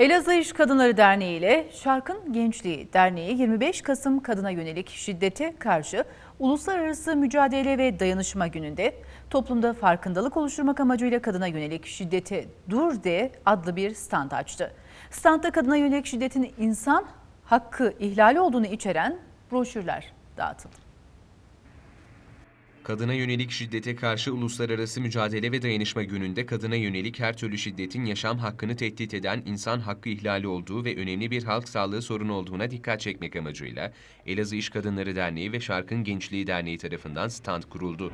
Elazığ İş Kadınları Derneği ile Şarkın Gençliği Derneği 25 Kasım kadına yönelik şiddete karşı Uluslararası Mücadele ve Dayanışma Günü'nde toplumda farkındalık oluşturmak amacıyla kadına yönelik şiddete dur de adlı bir stand açtı. Standta kadına yönelik şiddetin insan hakkı ihlali olduğunu içeren broşürler dağıtıldı. Kadına yönelik şiddete karşı Uluslararası Mücadele ve Dayanışma Günü'nde kadına yönelik her türlü şiddetin yaşam hakkını tehdit eden insan hakkı ihlali olduğu ve önemli bir halk sağlığı sorunu olduğuna dikkat çekmek amacıyla Elazığ İş Kadınları Derneği ve Şarkın Gençliği Derneği tarafından stand kuruldu.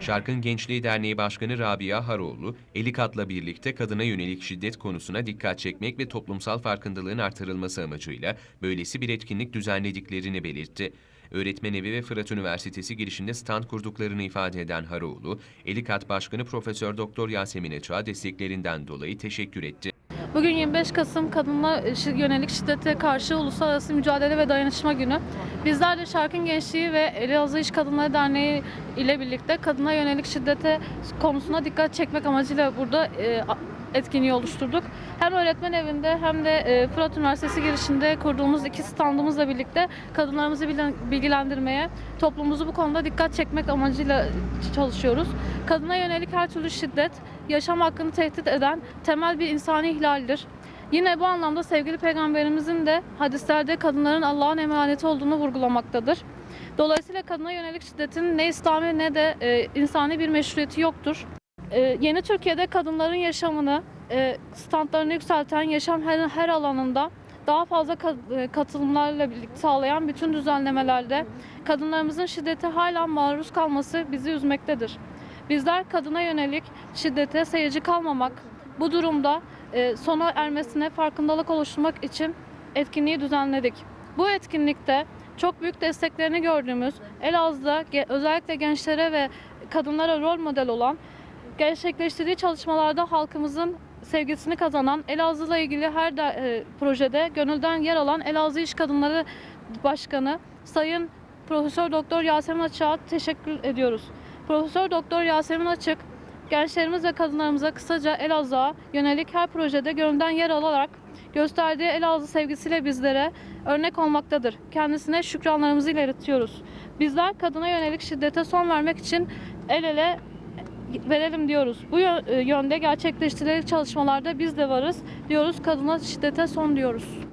Şarkın Gençliği Derneği Başkanı Rabia Haroğlu, Elikat'la birlikte kadına yönelik şiddet konusuna dikkat çekmek ve toplumsal farkındalığın artırılması amacıyla böylesi bir etkinlik düzenlediklerini belirtti. Öğretmen Evi ve Fırat Üniversitesi girişinde stand kurduklarını ifade eden Haroğlu, Elikat Başkanı Profesör Doktor Yasemin Açık'a desteklerinden dolayı teşekkür etti. Bugün 25 Kasım kadına şi- yönelik şiddete karşı Uluslararası Mücadele ve Dayanışma Günü. Bizler de Şarkın Gençliği ve Elazığ İş Kadınları Derneği ile birlikte kadına yönelik şiddete konusuna dikkat çekmek amacıyla burada e, etkinliği oluşturduk. Hem öğretmen evinde hem de e, Fırat Üniversitesi girişinde kurduğumuz iki standımızla birlikte kadınlarımızı bilgilendirmeye, toplumumuzu bu konuda dikkat çekmek amacıyla çalışıyoruz. Kadına yönelik her türlü şiddet, yaşam hakkını tehdit eden temel bir insani ihlaldir. Yine bu anlamda sevgili peygamberimizin de hadislerde kadınların Allah'ın emaneti olduğunu vurgulamaktadır. Dolayısıyla kadına yönelik şiddetin ne İslami ne de e, insani bir meşruiyeti yoktur. E, yeni Türkiye'de kadınların yaşamını, e, standlarını yükselten yaşam her, her alanında daha fazla e, katılımlarla birlikte sağlayan bütün düzenlemelerde kadınlarımızın şiddete hala maruz kalması bizi üzmektedir. Bizler kadına yönelik şiddete seyirci kalmamak, bu durumda e, sona ermesine farkındalık oluşturmak için etkinliği düzenledik. Bu etkinlikte çok büyük desteklerini gördüğümüz Elazığ'da özellikle gençlere ve kadınlara rol model olan gerçekleştirdiği çalışmalarda halkımızın sevgisini kazanan Elazığ'la ilgili her de, e, projede gönülden yer alan Elazığ İş Kadınları Başkanı Sayın Profesör Doktor Yasemin Açık'a teşekkür ediyoruz. Profesör Doktor Yasemin Açık gençlerimiz ve kadınlarımıza kısaca Elazığ'a yönelik her projede gönülden yer alarak gösterdiği Elazığ sevgisiyle bizlere örnek olmaktadır. Kendisine şükranlarımızı iletiyoruz. Bizler kadına yönelik şiddete son vermek için el ele verelim diyoruz. Bu yö- yönde gerçekleştirilen çalışmalarda biz de varız diyoruz. Kadına şiddete son diyoruz.